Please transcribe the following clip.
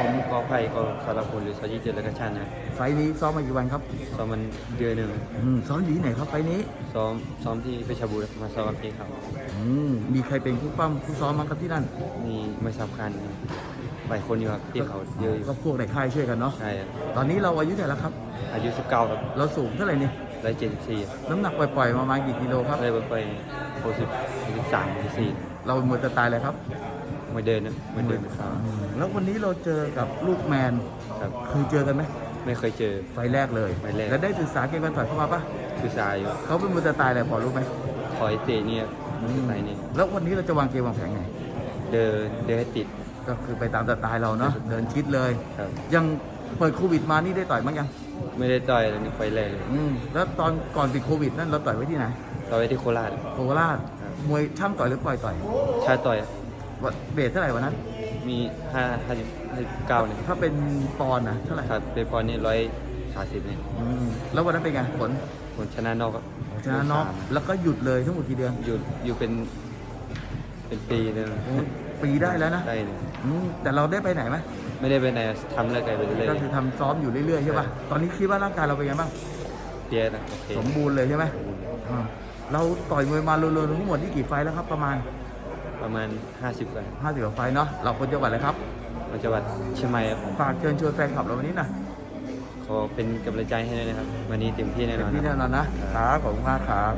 ผมกอไผ่ก็สารพลหรือสจิตเจริญกระชันนะไฟล์นี้ซ้อมมากี่วันครับซ้อมมันเดือนหนึ่งอืมซ้อมอยู่ที่ไหนครับไฟล์นี้ซ้อมซ้อมที่เพชรบูรณ์มาซ้อมกับพี่เขาอืมมีใครเป็นผู้ปั้มผู้ซ้อมมั้งครับที่นั่นมีไม่สำคัญหลายคนอยู่ครับที่เขาเยอะอยู่ก็พวกในค่ายช่วยกันเนาะใช่ครับตอนนี้เราอายุเท่าไหร่แล้วครับ อายุ 19ครับเราสูงเท่าไหร่นี่ร้อยเจ็ดสิบสี่น้ำหนักปล่อยๆประมาณกี่กิโลครับได้ไปหกสิบสิบสามสิบสี่เราหมดจะตายเลยครับ ไม่เดินนะไม่เดินครับอืมแล้ววันนี้เราเจอกับลูกแมนครับ เคยเจอกันไหมไม่เคยเจอ ไฟล์แรกเลยไฟล์แรก แล้วได้ศึกษาเกมการต่อยเข้ามาปะคือสายอยู่เขาเป็นมือจะตายอะไรพอรู้ไหมคอยเตะเนี่ยอืมไหนนี่แล้ววันนี้เราจะวางเกมวางแผนไง เดินเดินให้ติดก็คือไปตามสไตล์เราเนาะเดินชิดเลย ครับ ยังเปิดโควิดมานี่ได้ต่อยมั้งยังไม่ได้ต่อยเลยนี่ไฟแรกเลยอืมแล้วตอนก่อนติดโควิดนั่นเราต่อยไว้ที่ไหนต่อยไว้ที่โคราช โคราชครับ มวยช่ำต่อยหรือปล่อยต่อย ชาต่อย วัดเบสเท่าไหร่วันนั้น มีห้าห้าสิบห้าสิบเก้าเนี่ยถ้าเป็นปอนด์นะเท่าไหร่ครับเป็นปอนด์นี่ร้อยสามสิบเนี่ยอืมแล้ววันนั้นเป็นไงผลผลชนะนอกก็ชนะน็อกสามแล้วก็หยุดเลยทั้งหมดกี่เดือนอยู่อยู่เป็น เป็นปีเลยนะโอ้ปีได้แล้วนะได้เนี่ยอืมแต่เราได้ไปไหนไหมไม่ได้ไปไหนทำแล้วไกลไปเรื่อยก็คือทำซ้อมอยู่เรื่อยๆใช่ป่ะตอนนี้คิดว่าร่างกายเราเป็นไงบ้างๆเพียนะโอเคสมบูรณ์เลยใช่ไหมอ่าเราต่อยมวยมารวมๆทั้งหมดที่กี่ไฟล์แล้วครับประมาณ ประมาณ 50กว่า50กว่าไฟล์เนาะเราคนจังหวัดอะไรครับมาจังหวัดเชียงใหม่ครับฝากเชิญชวนแฟนคลับเราวันนี้หนะขอเป็นกำลังใจให้ด้วยนะครับ วันนี้เต็มที่แน่นอนที่คแน่รับนอนนะครับขอบคุณมากครับ